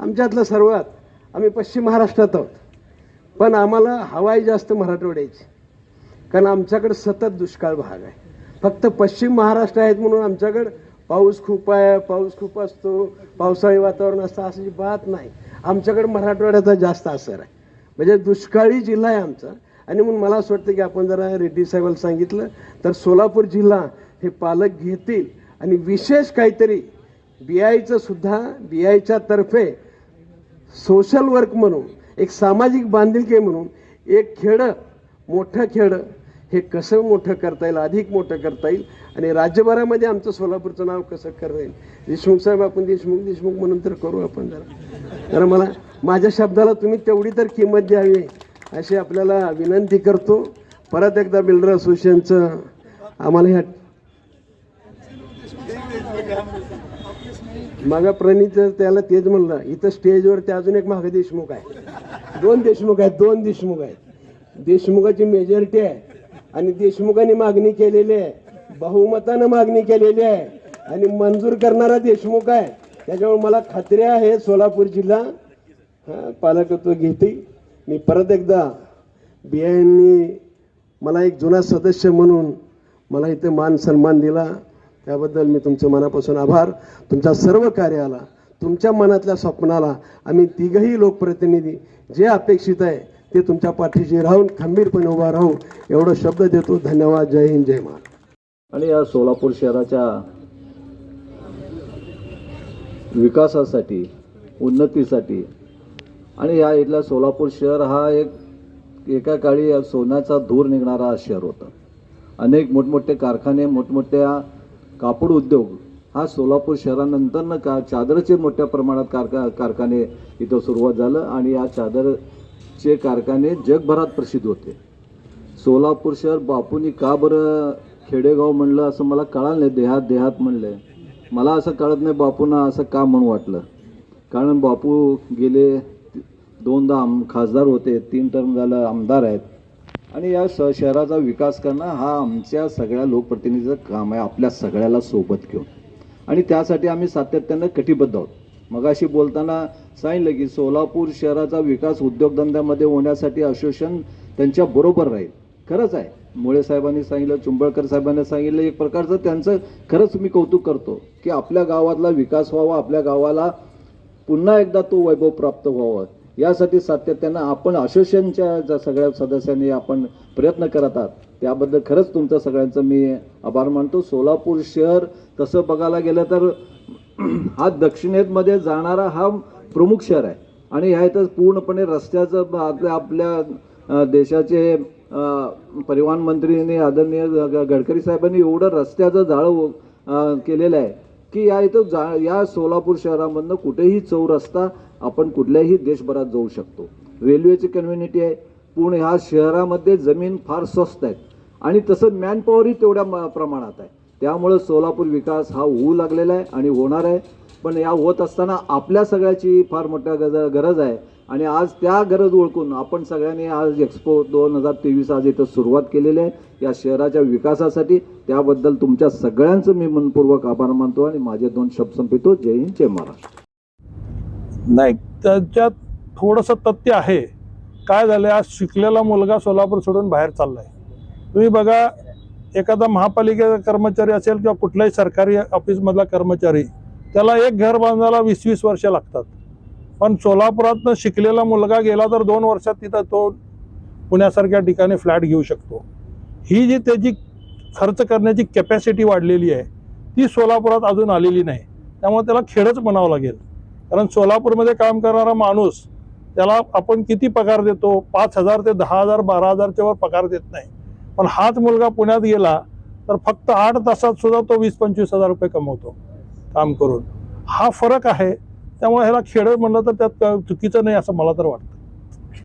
आमच्यातलं सर्वात. आम्ही पश्चिम महाराष्ट्रात आहोत. पण आम्हाला हवाई जास्त मराठवाड्याची. कारण आमच्याकडं सतत दुष्काळ भाग आहे. फक्त पश्चिम महाराष्ट्र आहेत म्हणून आमच्याकडं पाऊस खूप आहे पाऊस खूप असतो पावसाळी वातावरण असतं अशी बात नाही. आमच्याकडं मराठवाड्याचा जास्त असर आहे. म्हणजे दुष्काळी जिल्हा आहे आमचा. आणि म्हणून मला असं वाटतं की आपण जरा रेड्डी साहेबाला सांगितलं तर सोलापूर जिल्हा हे पालक घेतील. आणि विशेष काहीतरी बी आयचं सुद्धा बी आयच्या तर्फे सोशल वर्क म्हणून एक सामाजिक बांधिलकी म्हणून एक खेडं मोठं खेडं हे कसं मोठं करता येईल अधिक मोठं करता येईल? आणि राज्यभरामध्ये आमचं सोलापूरचं नाव कसं करता येईल? देशमुख साहेब आपण देशमुख देशमुख म्हणून तर करू आपण जरा. तर मला माझ्या शब्दाला तुम्ही तेवढी तर किंमत द्यावी अशी आपल्याला विनंती करतो. परत एकदा बिल्डर असोसिएशनचं आम्हाला ह्या मग प्रणित त्याला तेच म्हणलं इथं स्टेजवरती अजून एक महाग देशमुख आहे. दोन देशमुख आहेत दोन देशमुख आहेत. देशमुखाची मेजॉरिटी आहे. आणि देशमुखाने मागणी केलेली आहे. बहुमतानं मागणी केलेली आहे. आणि मंजूर करणारा देशमुख आहे. त्याच्यामुळे मला खात्री आहे सोलापूर जिल्हा. पालकत्व घेते. मी परत एकदा बियांनी मला एक जुना सदस्य म्हणून मला इथे मान सन्मान दिला. त्याबद्दल मी तुमचे मनापासून आभार. तुमच्या सर्व कार्याला तुमच्या मनातल्या स्वप्नाला आम्ही तिघही लोकप्रतिनिधी जे अपेक्षित आहे ते तुमच्या पाठीशी राहून खंबीरपणे उभा राहू एवढं शब्द देतो. धन्यवाद. जय हिंद जय महाराज आणि या सोलापूर शहराच्या विकासासाठी उन्नतीसाठी आणि या इथला सोलापूर शहर हा एक एका काळी सोन्याचा धूर निघणारा शहर होता. अनेक मोठमोठे कारखाने मोठमोठ्या कापड उद्योग हा सोलापूर शहरानंतरनं का चादरचे मोठ्या प्रमाणात कारखा कारखाने इथं सुरुवात झालं आणि या चादरचे कारखाने जगभरात प्रसिद्ध होते. सोलापूर शहर बापूंनी का बरं खेडेगाव म्हणलं असं मला कळालं नाही देहात देहात म्हणलं. मला असं कळत नाही बापूंना असं का म्हणून वाटलं. कारण बापू गेले दोनदा आम खासदार होते तीन टर्म झालं आमदार आहेत. आणि या श शहराचा विकास करणं हा आमच्या सगळ्या लोकप्रतिनिधीचं काम आहे आपल्या सगळ्याला सोबत घेऊन. आणि त्यासाठी आम्ही सातत्यानं कटिबद्ध आहोत. मगाशी बोलताना सांगितलं की सोलापूर शहराचा विकास उद्योगधंद्यामध्ये होण्यासाठी असोसिएशन त्यांच्या बरोबर राहील. खरंच आहे. मुळे साहेबांनी सांगितलं चुंबळकर साहेबांनी सांगितलं एक प्रकारचं त्यांचं खरंच मी कौतुक करतो की आपल्या गावातला विकास व्हावा आपल्या गावाला पुन्हा एकदा तो वैभव प्राप्त व्हावा. यासाठी सातत्यानं आपण असोसिएशनच्या ज्या सगळ्या सदस्यांनी आपण प्रयत्न करत आहात त्याबद्दल खरंच तुमचं सगळ्यांचं मी आभार मानतो. सोलापूर शहर तसं बघायला गेलं तर हा दक्षिणेतमध्ये जाणारा हा प्रमुख शहर आहे. आणि ह्या इथं पूर्णपणे रस्त्याचं आपल्या आपल्या देशाचे परिवहन मंत्रीने आदरणीय ग- गडकरी साहेबांनी एवढं रस्त्याचं जाळं केलेलं आहे. की या इथं जा या सोलापूर शहरामधनं कुठेही चौरस्ता आपण कुठल्याही देशभरात जाऊ शकतो. रेल्वेची कन्व्हिनिटी आहे. पूर्ण ह्या शहरामध्ये जमीन फार स्वस्त आहेत. आणि तसं मॅनपॉवरही तेवढ्या म- प्रमाणात आहे. त्यामुळं सोलापूर विकास हा होऊ लागलेला आहे आणि होणार आहे. पण या होत असताना आपल्या सगळ्याची फार मोठ्या गज गरज आहे. आणि आज त्या गरज ओळखून आपण सगळ्यांनी आज एक्सपो दोन हजार तेवीस आज इथं सुरुवात केलेली आहे. या शहराच्या विकासासाठी त्याबद्दल तुमच्या सगळ्यांचं मी मनपूर्वक आभार मानतो आणि माझे दोन शब्द संपितो जय हिंद जय महाराष्ट्र. नाही त्याच्यात थोडंसं तथ्य आहे. काय झालं आज शिकलेला मुलगा सोलापूर सोडून बाहेर चाललाय. तुम्ही बघा एखादा महापालिकेचा कर्मचारी असेल किंवा कुठल्याही सरकारी ऑफिसमधला कर्मचारी त्याला एक घर बांधायला वीस वीस वर्ष लागतात. पण सोलापुरातनं शिकलेला मुलगा गेला तर दोन वर्षात तिथं तो पुण्यासारख्या ठिकाणी फ्लॅट घेऊ शकतो. ही जी त्याची खर्च करण्याची कॅपॅसिटी वाढलेली आहे ती सोलापुरात अजून आलेली नाही. त्यामुळे त्याला खेळच म्हणावं लागेल. कारण सोलापूरमध्ये काम करणारा माणूस त्याला आपण किती पगार देतो? पाच हजार ते दहा हजार बारा हजारच्या वर पगार देत नाही. पण हाच मुलगा पुण्यात गेला तर फक्त आठ तासात सुद्धा तो वीस पंचवीस हजार रुपये कमवतो काम करून. हा फरक आहे त्यामुळे ह्याला खेळ म्हणलं तर त्यात चुकीचं नाही असं मला तर वाटतं.